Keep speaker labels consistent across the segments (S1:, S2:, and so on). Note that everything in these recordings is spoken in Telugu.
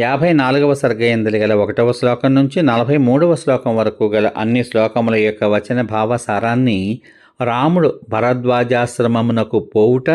S1: యాభై నాలుగవ సర్గయందులు గల ఒకటవ శ్లోకం నుంచి నలభై మూడవ శ్లోకం వరకు గల అన్ని శ్లోకముల యొక్క వచన భావసారాన్ని రాముడు భరద్వాజాశ్రమమునకు పోవుట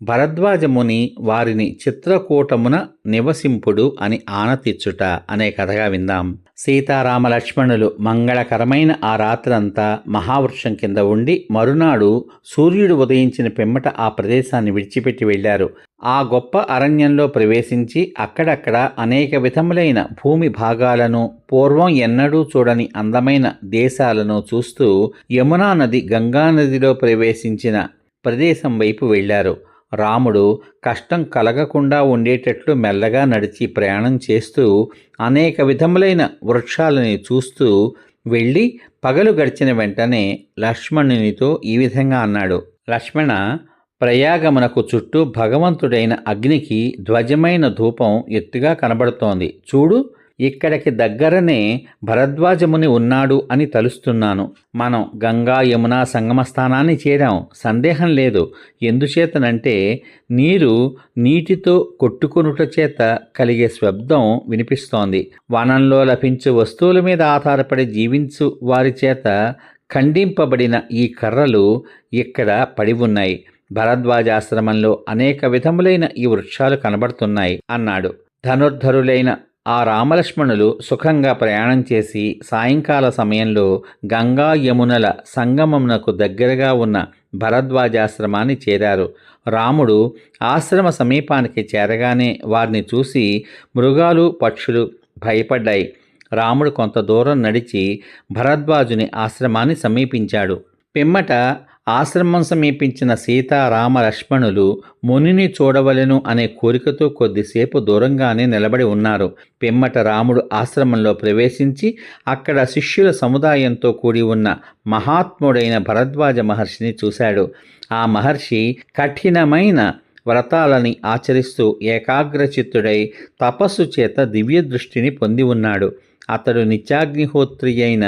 S1: భరద్వాజముని వారిని చిత్రకూటమున నివసింపుడు అని ఆనతిచ్చుట అనే కథగా విందాం. సీతారామ లక్ష్మణులు మంగళకరమైన ఆ రాత్రంతా మహావృక్షం కింద ఉండి మరునాడు సూర్యుడు ఉదయించిన పిమ్మట ఆ ప్రదేశాన్ని విడిచిపెట్టి వెళ్ళారు. ఆ గొప్ప అరణ్యంలో ప్రవేశించి అక్కడక్కడ అనేక విధములైన భూమి భాగాలను పూర్వం ఎన్నడూ చూడని అందమైన దేశాలను చూస్తూ యమునా నది గంగా నదిలో ప్రవేశించిన ప్రదేశం వైపు వెళ్ళారు. రాముడు కష్టం కలగకుండా ఉండేటట్లు మెల్లగా నడిచి ప్రయాణం చేస్తూ అనేక విధములైన వృక్షాలని చూస్తూ వెళ్ళి పగలు గడిచిన వెంటనే లక్ష్మణునితో ఈ విధంగా అన్నాడు. లక్ష్మణ ప్రయాగమునకు చుట్టూ భగవంతుడైన అగ్నికి ధ్వజమైన ధూపం ఎత్తుగా కనబడుతోంది. చూడు ఇక్కడికి దగ్గరనే భరద్వాజముని ఉన్నాడు అని తలుస్తున్నాను. మనం గంగా యమున సంగమ స్థానాన్ని చేరాం. సందేహం లేదు. ఎందుచేతనంటే నీరు నీటితో కొట్టుకునుట చేత కలిగే శబ్దం వినిపిస్తోంది. వనంలో లభించు వస్తువుల మీద ఆధారపడి జీవించు వారి చేత ఖండింపబడిన ఈ కర్రలు ఇక్కడ పడి ఉన్నాయి. భరద్వాజాశ్రమంలో అనేక విధములైన ఈ వృక్షాలు కనబడుతున్నాయి అన్నాడు. ధనుర్ధరులైన ఆ రామలక్ష్మణులు సుఖంగా ప్రయాణం చేసి సాయంకాల సమయంలో గంగా యమునల సంగమమునకు దగ్గరగా ఉన్న భరద్వాజాశ్రమాన్ని చేరారు. రాముడు ఆశ్రమ సమీపానికి చేరగానే వారిని చూసి మృగాలు పక్షులు భయపడ్డాయి. రాముడు కొంత దూరం నడిచి భరద్వాజుని ఆశ్రమాన్ని సమీపించాడు. పిమ్మట ఆశ్రమం సమీపించిన సీతారామ లక్ష్మణులు మునిని చూడవలెను అనే కోరికతో కొద్దిసేపు దూరంగానే నిలబడి ఉన్నారు. పిమ్మట రాముడు ఆశ్రమంలో ప్రవేశించి అక్కడ శిష్యుల సముదాయంతో కూడి ఉన్న మహాత్ముడైన భరద్వాజ మహర్షిని చూశాడు. ఆ మహర్షి కఠినమైన వ్రతాలని ఆచరిస్తూ ఏకాగ్రచిత్తుడై తపస్సు చేత దివ్య దృష్టిని పొంది ఉన్నాడు. అతడు నిత్యాగ్నిహోత్రి అయిన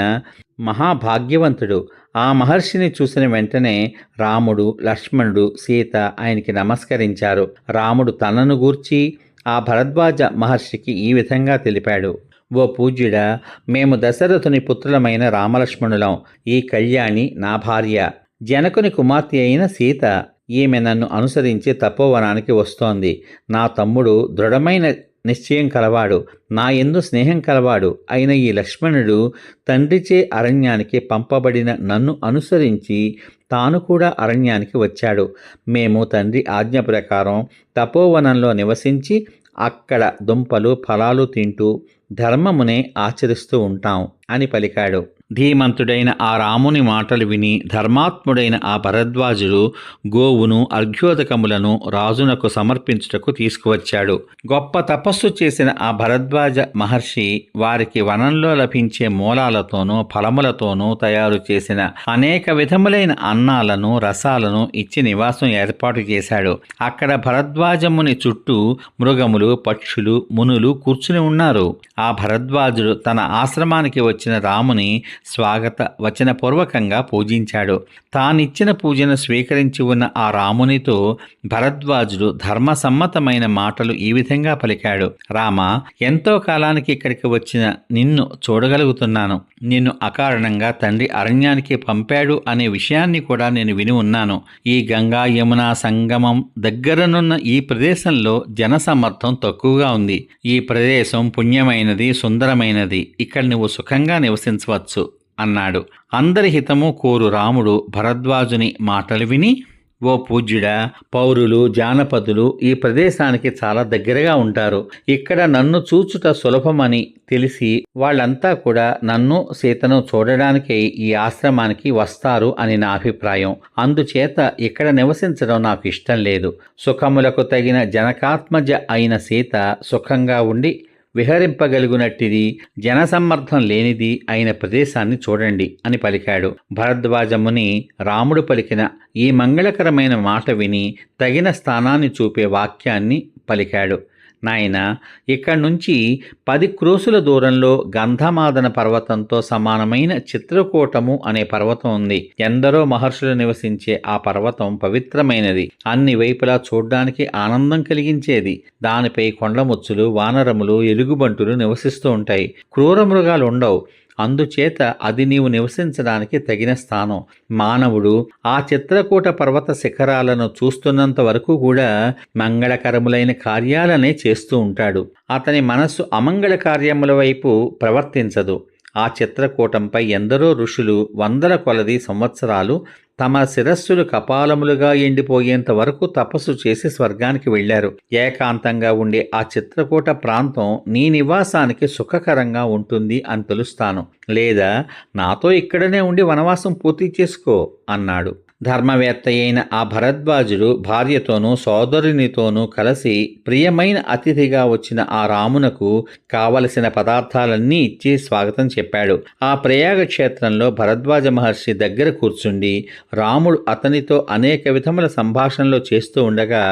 S1: మహాభాగ్యవంతుడు. ఆ మహర్షిని చూసిన వెంటనే రాముడు లక్ష్మణుడు సీత ఆయనకి నమస్కరించారు. రాముడు తనను గూర్చి ఆ భరద్వాజ మహర్షికి ఈ విధంగా తెలిపాడు. ఓ పూజ్యుడా మేము దశరథుని పుత్రులమైన రామలక్ష్మణులం. ఈ కళ్యాణి నా భార్య. జనకుని కుమార్తె అయిన సీత ఈమె నన్ను అనుసరించి తపోవనానికి వస్తోంది. నా తమ్ముడు దృఢమైన నిశ్చయం కలవాడు. నా ఎందు స్నేహం కలవాడు. అయిన ఈ లక్ష్మణుడు తండ్రిచే అరణ్యానికి పంపబడిన నన్ను అనుసరించి తాను కూడా అరణ్యానికి వచ్చాడు. మేము తండ్రి ఆజ్ఞ ప్రకారం తపోవనంలో నివసించి అక్కడ దుంపలు ఫలాలు తింటూ ధర్మమునే ఆచరిస్తూ ఉంటాం అని పలికాడు. ధీమంతుడైన ఆ రాముని మాటలు విని ధర్మాత్ముడైన ఆ భరద్వాజుడు గోవును అర్ఘ్యోదకములను రాజునకు సమర్పించుటకు తీసుకువచ్చాడు. గొప్ప తపస్సు చేసిన ఆ భరద్వాజ మహర్షి వారికి వనంలో లభించే మూలాలతోనూ ఫలములతోనూ తయారు చేసిన అనేక విధములైన అన్నాలను రసాలను ఇచ్చి నివాసం ఏర్పాటు చేశాడు. అక్కడ భరద్వాజముని చుట్టూ మృగములు పక్షులు మునులు కూర్చుని ఉన్నారు. ఆ భరద్వాజుడు తన ఆశ్రమానికి వచ్చిన రాముని స్వాగత వచనపూర్వకంగా పూజించాడు. తానిచ్చిన పూజను స్వీకరించి ఉన్న ఆ రామునితో భరద్వాజుడు ధర్మసమ్మతమైన మాటలు ఈ విధంగా పలికాడు. రామ ఎంతో కాలానికి ఇక్కడికి వచ్చిన నిన్ను చూడగలుగుతున్నాను. నిన్ను అకారణంగా తండ్రి అరణ్యానికి పంపాడు అనే విషయాన్ని కూడా నేను విని ఉన్నాను. ఈ గంగా యమున సంగమం దగ్గరనున్న ఈ ప్రదేశంలో జనసమర్థం తక్కువగా ఉంది. ఈ ప్రదేశం పుణ్యమైనది సుందరమైనది. ఇక్కడ నువ్వు సుఖంగా నివసించవచ్చు. అన్నాడు. అందరి హితము కోరు రాముడు భరద్వాజుని మాటలు విని ఓ పూజ్యుడ పౌరులు జానపదులు ఈ ప్రదేశానికి చాలా దగ్గరగా ఉంటారు. ఇక్కడ నన్ను చూచుట సులభమని తెలిసి వాళ్ళంతా కూడా నన్ను సీతను చూడడానికే ఈ ఆశ్రమానికి వస్తారు అని నా అభిప్రాయం. అందుచేత ఇక్కడ నివసించడం నాకు ఇష్టం లేదు. సుఖములకు తగిన జనకాత్మజ అయిన సీత సుఖంగా ఉండి విహరింపగలుగునట్టిది జనసమ్మర్థం లేనిది అయిన ప్రదేశాన్ని చూడండి అని పలికాడు. భరద్వాజముని రాముడు పలికిన ఈ మంగళకరమైన మాట విని తగిన స్థానాన్ని చూపే వాక్యాన్ని పలికాడు. నాయన ఇక్కడి నుంచి పది క్రోసుల దూరంలో గంధమాదన పర్వతంతో సమానమైన చిత్రకూటము అనే పర్వతం ఉంది. ఎందరో మహర్షులు నివసించే ఆ పర్వతం పవిత్రమైనది. అన్ని వైపులా చూడ్డానికి ఆనందం కలిగించేది. దానిపై కొండముచ్చులు వానరములు ఎలుగుబంటులు నివసిస్తూ ఉంటాయి. క్రూర మృగాలు ఉండవు అందుచేత అది నీవు నివసించడానికి తగిన స్థానం. మానవుడు ఆ చిత్రకూట పర్వత శిఖరాలను చూస్తున్నంత వరకు కూడా మంగళకరములైన కార్యాలనే చేస్తూ ఉంటాడు. అతని మనస్సు అమంగళ కార్యముల వైపు ప్రవర్తించదు. ఆ చిత్రకూటంపై ఎందరో ఋషులు వందల కొలది సంవత్సరాలు తమ శిరస్సులు కపాలములుగా ఎండిపోయేంత వరకు తపస్సు చేసి స్వర్గానికి వెళ్ళారు ఏకాంతంగా ఉండే ఆ చిత్రకూట ప్రాంతం నీ నివాసానికి సుఖకరంగా ఉంటుంది అని తెలుస్తాను. లేదా నాతో ఇక్కడనే ఉండి వనవాసం పూర్తి చేసుకో అన్నాడు. ధర్మవేత్త అయిన ఆ భరద్వాజుడు భార్యతోనూ సోదరునితోనూ కలిసి ప్రియమైన అతిథిగా వచ్చిన ఆ రామునకు కావలసిన పదార్థాలన్నీ ఇచ్చి స్వాగతం చెప్పాడు. ఆ ప్రయాగ క్షేత్రంలో భరద్వాజ మహర్షి దగ్గర కూర్చుండి రాముడు అతనితో అనేక విధముల సంభాషణలు చేస్తూ ఉండగా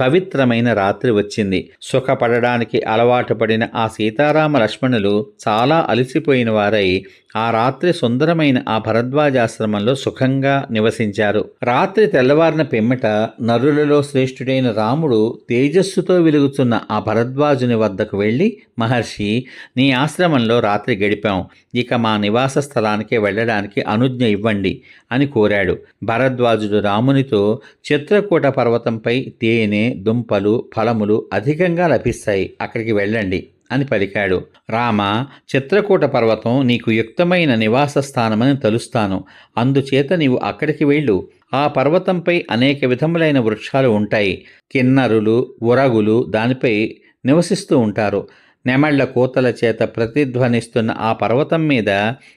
S1: పవిత్రమైన రాత్రి వచ్చింది. సుఖపడడానికి అలవాటు పడిన ఆ సీతారామ లక్ష్మణులు చాలా అలసిపోయిన వారై ఆ రాత్రి సుందరమైన ఆ భరద్వాజాశ్రమంలో సుఖంగా నివసించారు. రాత్రి తెల్లవారిన పిమ్మట నరులలో శ్రేష్ఠుడైన రాముడు తేజస్సుతో వెలుగుతున్న ఆ భరద్వాజుని వద్దకు వెళ్ళి మహర్షి నీ ఆశ్రమంలో రాత్రి గడిపాం. ఇక మా నివాస స్థలానికి వెళ్ళడానికి అనుజ్ఞ ఇవ్వండి అని కోరాడు. భరద్వాజుడు రామునితో చిత్రకూట పర్వతంపై తేనె దుంపలు ఫలములు అధికంగా లభిస్తాయి. అక్కడికి వెళ్ళండి అని పలికాడు. రామ చిత్రకూట పర్వతం నీకు యుక్తమైన నివాస స్థానమని తలుస్తాను. అందుచేత నీవు అక్కడికి వెళ్ళు. ఆ పర్వతంపై అనేక విధములైన వృక్షాలు ఉంటాయి. కిన్నరులు ఉరగులు దానిపై నివసిస్తూ ఉంటారు. నెమళ్ళ కూతల చేత ప్రతిధ్వనిస్తున్న ఆ పర్వతం మీద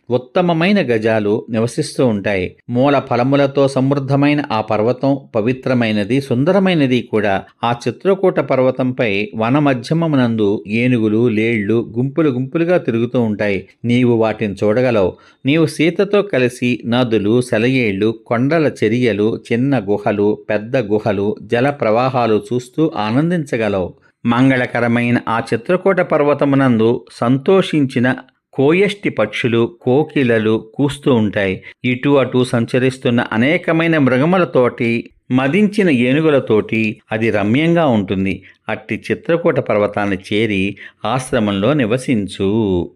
S1: ఉత్తమమైన గజాలు నివసిస్తూ ఉంటాయి. మూల ఫలములతో సమృద్ధమైన ఆ పర్వతం పవిత్రమైనది సుందరమైనది కూడా. ఆ చిత్రకూట పర్వతంపై వనమధ్యమమునందు ఏనుగులు లేళ్ళు గుంపులు గుంపులుగా తిరుగుతూ ఉంటాయి. నీవు వాటిని చూడగలవు. నీవు సీతతో కలిసి నదులు సెలయేళ్ళు కొండల చెరియలు చిన్న గుహలు పెద్ద గుహలు జల ప్రవాహాలు చూస్తూ ఆనందించగలవు. మంగళకరమైన ఆ చిత్రకూట పర్వతమునందు సంతోషించిన కోయష్టి పక్షులు కోకిలలు కూస్తూ ఉంటాయి. ఇటు అటు సంచరిస్తున్న అనేకమైన మృగములతోటి మదించిన ఏనుగులతోటి అది రమ్యంగా ఉంటుంది. అట్టి చిత్రకూట పర్వతాన్ని చేరి ఆశ్రమంలో నివసించు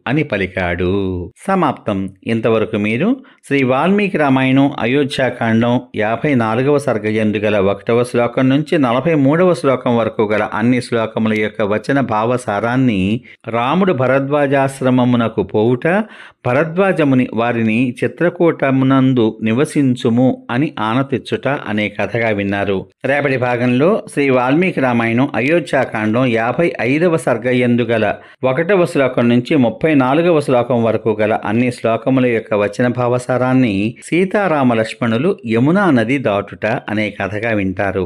S1: అని పలికాడు. సమాప్తం. ఇంతవరకు మీరు శ్రీ వాల్మీకి రామాయణం అయోధ్యాకాండం యాభై నాలుగవ సర్గయందు గల ఒకటవ శ్లోకం నుంచి నలభై మూడవ శ్లోకం వరకు గల అన్ని శ్లోకముల యొక్క వచన భావసారాన్ని రాముడు భరద్వాజాశ్రమమునకు పోవుట భరద్వాజముని వారిని చిత్రకూటమునందు నివసించుము అని ఆనతిచ్చుట అనే కథగా విన్నారు. రేపటి భాగంలో శ్రీ వాల్మీకి రామాయణం అయోధ్యాకాండం యాభై ఐదవ సర్గయందు గల ఒకటవ శ్లోకం నుంచి ముప్పై నాలుగవ శ్లోకం వరకు గల అన్ని శ్లోకముల యొక్క వచన భావసారాన్ని సీతారామ లక్ష్మణులు యమునా నది దాటుట అనే కథగా వింటారు.